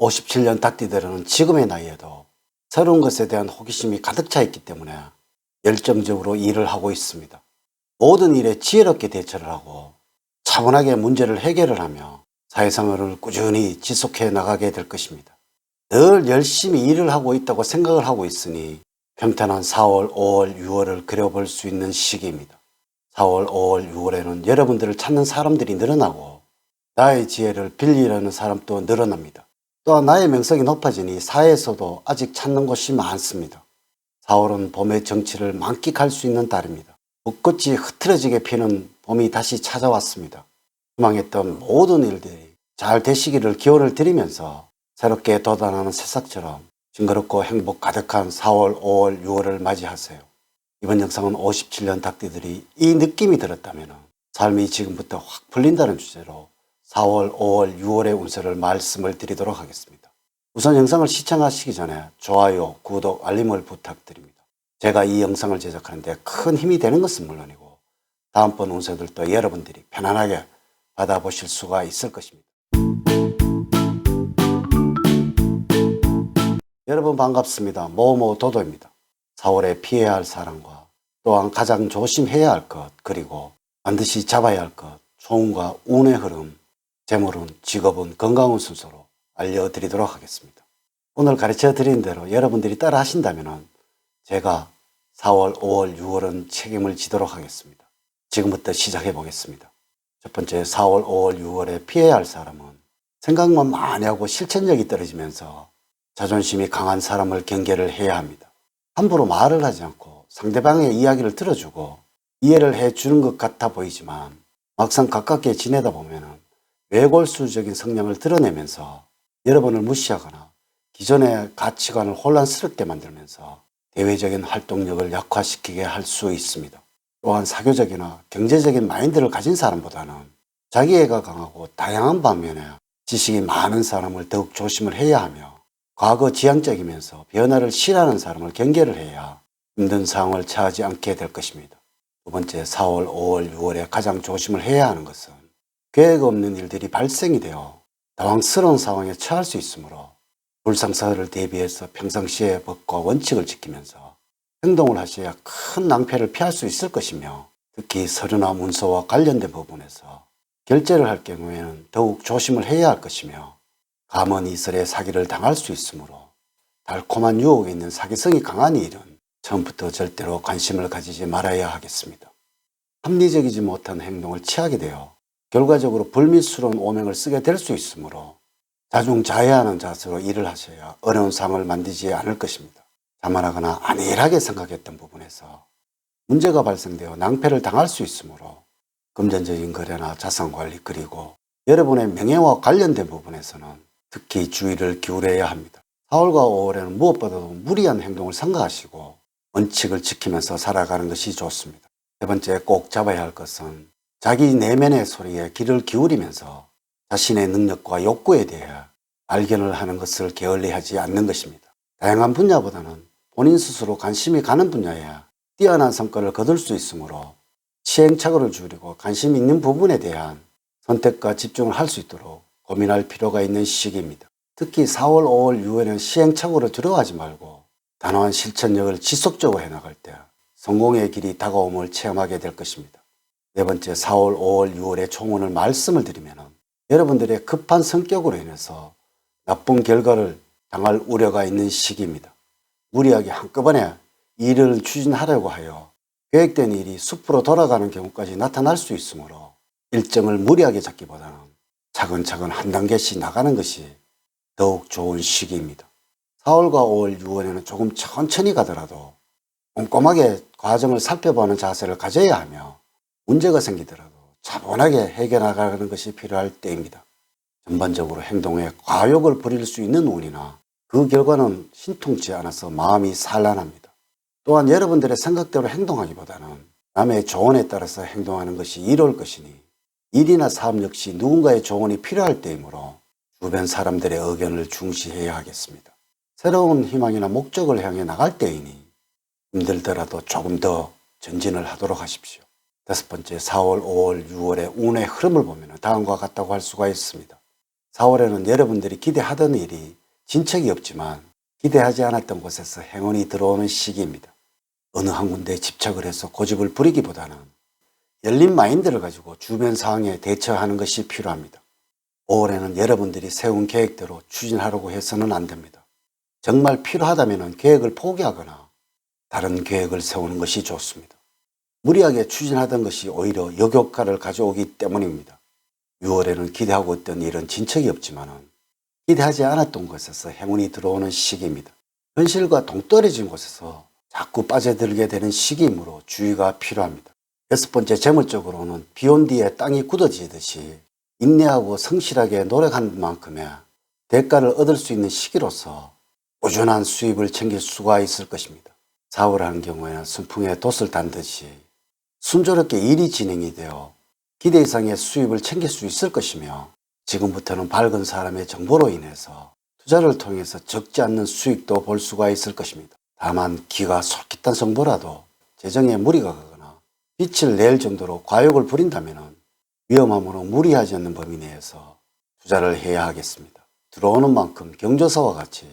57년 닭띠들은 지금의 나이에도 새로운 것에 대한 호기심이 가득 차 있기 때문에 열정적으로 일을 하고 있습니다. 모든 일에 지혜롭게 대처를 하고 차분하게 문제를 해결을 하며 사회생활을 꾸준히 지속해 나가게 될 것입니다. 늘 열심히 일을 하고 있다고 생각을 하고 있으니 평탄한 4월, 5월, 6월을 그려볼 수 있는 시기입니다. 4월, 5월, 6월에는 여러분들을 찾는 사람들이 늘어나고 나의 지혜를 빌리려는 사람도 늘어납니다. 또한 나의 명성이 높아지니 사회에서도 아직 찾는 곳이 많습니다. 4월은 봄의 정치를 만끽할 수 있는 달입니다. 벚꽃이 흐트러지게 피는 봄이 다시 찾아왔습니다. 희망했던 모든 일들이 잘 되시기를 기원을 드리면서 새롭게 돋아나는 새싹처럼 징그럽고 행복 가득한 4월, 5월, 6월을 맞이하세요. 이번 영상은 57년 닭띠들이 이 느낌이 들었다면 삶이 지금부터 확 풀린다는 주제로 4월, 5월, 6월의 운세를 말씀을 드리도록 하겠습니다. 우선 영상을 시청하시기 전에 좋아요, 구독, 알림을 부탁드립니다. 제가 이 영상을 제작하는데 큰 힘이 되는 것은 물론이고 다음번 운세들도 여러분들이 편안하게 받아보실 수가 있을 것입니다. 여러분 반갑습니다. 모모 도도입니다. 4월에 피해야 할 사람과 또한 가장 조심해야 할 것, 그리고 반드시 잡아야 할 것, 총과 운의 흐름, 재물은, 직업은, 건강운 순서로 알려드리도록 하겠습니다. 오늘 가르쳐 드린 대로 여러분들이 따라 하신다면 제가 4월, 5월, 6월은 책임을 지도록 하겠습니다. 지금부터 시작해 보겠습니다. 첫 번째 4월, 5월, 6월에 피해야 할 사람은 생각만 많이 하고 실천력이 떨어지면서 자존심이 강한 사람을 경계를 해야 합니다. 함부로 말을 하지 않고 상대방의 이야기를 들어주고 이해를 해 주는 것 같아 보이지만 막상 가깝게 지내다 보면 외골수적인 성향을 드러내면서 여러분을 무시하거나 기존의 가치관을 혼란스럽게 만들면서 대외적인 활동력을 약화시키게 할 수 있습니다. 또한 사교적이나 경제적인 마인드를 가진 사람보다는 자기애가 강하고 다양한 반면에 지식이 많은 사람을 더욱 조심을 해야 하며 과거 지향적이면서 변화를 싫어하는 사람을 경계를 해야 힘든 상황을 처하지 않게 될 것입니다. 두 번째 4월, 5월, 6월에 가장 조심을 해야 하는 것은 계획 없는 일들이 발생이 되어 당황스러운 상황에 처할 수 있으므로 불상사를 대비해서 평상시의 법과 원칙을 지키면서 행동을 하셔야 큰 낭패를 피할 수 있을 것이며 특히 서류나 문서와 관련된 부분에서 결제를 할 경우에는 더욱 조심을 해야 할 것이며 감언 이설의 사기를 당할 수 있으므로 달콤한 유혹에 있는 사기성이 강한 일은 처음부터 절대로 관심을 가지지 말아야 하겠습니다. 합리적이지 못한 행동을 취하게 되어 결과적으로 불미스러운 오명을 쓰게 될 수 있으므로 자중자애하는 자세로 일을 하셔야 어려운 상을 만들지 않을 것입니다. 자만하거나 안일하게 생각했던 부분에서 문제가 발생되어 낭패를 당할 수 있으므로 금전적인 거래나 자산관리 그리고 여러분의 명예와 관련된 부분에서는 특히 주의를 기울여야 합니다. 4월과 5월에는 무엇보다도 무리한 행동을 삼가하시고 원칙을 지키면서 살아가는 것이 좋습니다. 세 번째 꼭 잡아야 할 것은 자기 내면의 소리에 귀를 기울이면서 자신의 능력과 욕구에 대해 발견을 하는 것을 게을리하지 않는 것입니다. 다양한 분야보다는 본인 스스로 관심이 가는 분야에 뛰어난 성과를 거둘 수 있으므로 시행착오를 줄이고 관심 있는 부분에 대한 선택과 집중을 할 수 있도록 고민할 필요가 있는 시기입니다. 특히 4월, 5월, 6월에는 시행착오를 두려워하지 말고 단호한 실천력을 지속적으로 해나갈 때 성공의 길이 다가옴을 체험하게 될 것입니다. 네 번째 4월, 5월, 6월의 총원을 말씀을 드리면 여러분들의 급한 성격으로 인해서 나쁜 결과를 당할 우려가 있는 시기입니다. 무리하게 한꺼번에 일을 추진하려고 하여 계획된 일이 숲으로 돌아가는 경우까지 나타날 수 있으므로 일정을 무리하게 잡기보다는 차근차근 한 단계씩 나가는 것이 더욱 좋은 시기입니다. 4월과 5월, 6월에는 조금 천천히 가더라도 꼼꼼하게 과정을 살펴보는 자세를 가져야 하며 문제가 생기더라도 차분하게 해결하가는 것이 필요할 때입니다. 전반적으로 행동에 과욕을 부릴 수 있는 운이나 그 결과는 신통치 않아서 마음이 산란합니다. 또한 여러분들의 생각대로 행동하기보다는 남의 조언에 따라서 행동하는 것이 이로울 것이니 일이나 사업 역시 누군가의 조언이 필요할 때이므로 주변 사람들의 의견을 중시해야 하겠습니다. 새로운 희망이나 목적을 향해 나갈 때이니 힘들더라도 조금 더 전진을 하도록 하십시오. 다섯 번째 4월, 5월, 6월의 운의 흐름을 보면 다음과 같다고 할 수가 있습니다. 4월에는 여러분들이 기대하던 일이 진척이 없지만 기대하지 않았던 곳에서 행운이 들어오는 시기입니다. 어느 한 군데에 집착을 해서 고집을 부리기보다는 열린 마인드를 가지고 주변 상황에 대처하는 것이 필요합니다. 5월에는 여러분들이 세운 계획대로 추진하려고 해서는 안 됩니다. 정말 필요하다면 계획을 포기하거나 다른 계획을 세우는 것이 좋습니다. 무리하게 추진하던 것이 오히려 역효과를 가져오기 때문입니다. 6월에는 기대하고 있던 일은 진척이 없지만은 기대하지 않았던 곳에서 행운이 들어오는 시기입니다. 현실과 동떨어진 곳에서 자꾸 빠져들게 되는 시기이므로 주의가 필요합니다. 여섯 번째 재물적으로는 비온 뒤에 땅이 굳어지듯이 인내하고 성실하게 노력한 만큼의 대가를 얻을 수 있는 시기로서 꾸준한 수입을 챙길 수가 있을 것입니다. 4월 하는 경우에는 순풍에 돛을 단 듯이 순조롭게 일이 진행이 되어 기대 이상의 수입을 챙길 수 있을 것이며 지금부터는 밝은 사람의 정보로 인해서 투자를 통해서 적지 않는 수익도 볼 수가 있을 것입니다. 다만 기가 솔깃한 정보라도 재정에 무리가 가거나 빛을 낼 정도로 과욕을 부린다면 위험함으로 무리하지 않는 범위 내에서 투자를 해야 하겠습니다. 들어오는 만큼 경조사와 같이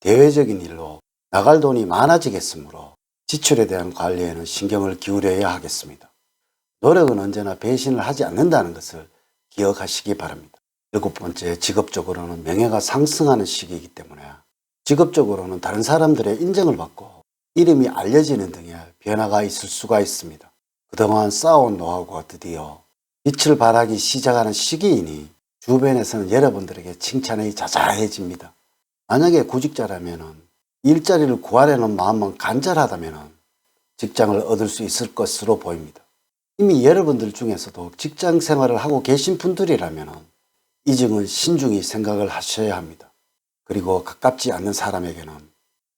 대외적인 일로 나갈 돈이 많아지겠으므로 지출에 대한 관리에는 신경을 기울여야 하겠습니다. 노력은 언제나 배신을 하지 않는다는 것을 기억하시기 바랍니다. 일곱 번째, 직업적으로는 명예가 상승하는 시기이기 때문에 직업적으로는 다른 사람들의 인정을 받고 이름이 알려지는 등의 변화가 있을 수가 있습니다. 그동안 쌓아온 노하우가 드디어 빛을 발하기 시작하는 시기이니 주변에서는 여러분들에게 칭찬이 자자해집니다. 만약에 구직자라면 일자리를 구하려는 마음만 간절하다면 직장을 얻을 수 있을 것으로 보입니다. 이미 여러분들 중에서도 직장 생활을 하고 계신 분들이라면 이 점은 신중히 생각을 하셔야 합니다. 그리고 가깝지 않는 사람에게는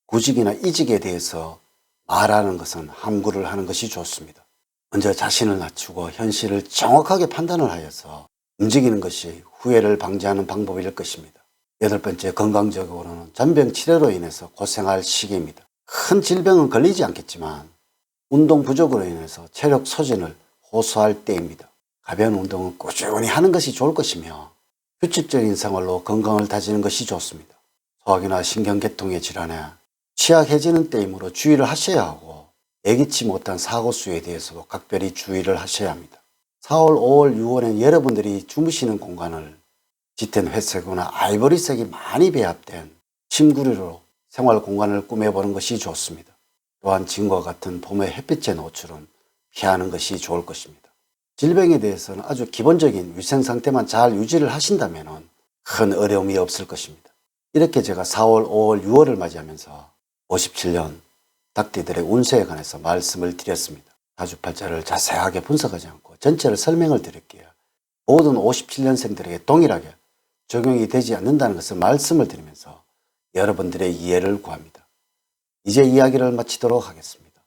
구직이나 이직에 대해서 말하는 것은 함구를 하는 것이 좋습니다. 먼저 자신을 낮추고 현실을 정확하게 판단을 하여서 움직이는 것이 후회를 방지하는 방법일 것입니다. 여덟 번째, 건강적으로는 전병 치료로 인해서 고생할 시기입니다. 큰 질병은 걸리지 않겠지만 운동 부족으로 인해서 체력 소진을 호소할 때입니다. 가벼운 운동은 꾸준히 하는 것이 좋을 것이며 규칙적인 생활로 건강을 다지는 것이 좋습니다. 소화기나 신경계통의 질환에 취약해지는 때이므로 주의를 하셔야 하고 예기치 못한 사고 수에 대해서도 각별히 주의를 하셔야 합니다. 4월, 5월, 6월엔 여러분들이 주무시는 공간을 짙은 회색이나 아이보리색이 많이 배합된 침구류로 생활 공간을 꾸며보는 것이 좋습니다. 또한 지금과 같은 봄의 햇빛의 노출은 피하는 것이 좋을 것입니다. 질병에 대해서는 아주 기본적인 위생 상태만 잘 유지를 하신다면 큰 어려움이 없을 것입니다. 이렇게 제가 4월, 5월, 6월을 맞이하면서 57년 닭띠들의 운세에 관해서 말씀을 드렸습니다. 사주팔자를 자세하게 분석하지 않고 전체를 설명을 드릴게요. 모든 57년생들에게 동일하게 적용이 되지 않는다는 것을 말씀을 드리면서 여러분들의 이해를 구합니다. 이제 이야기를 마치도록 하겠습니다.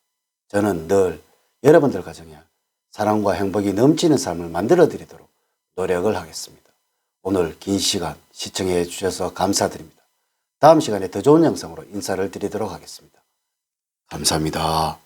저는 늘 여러분들 가정에 사랑과 행복이 넘치는 삶을 만들어 드리도록 노력을 하겠습니다. 오늘 긴 시간 시청해 주셔서 감사드립니다. 다음 시간에 더 좋은 영상으로 인사를 드리도록 하겠습니다. 감사합니다.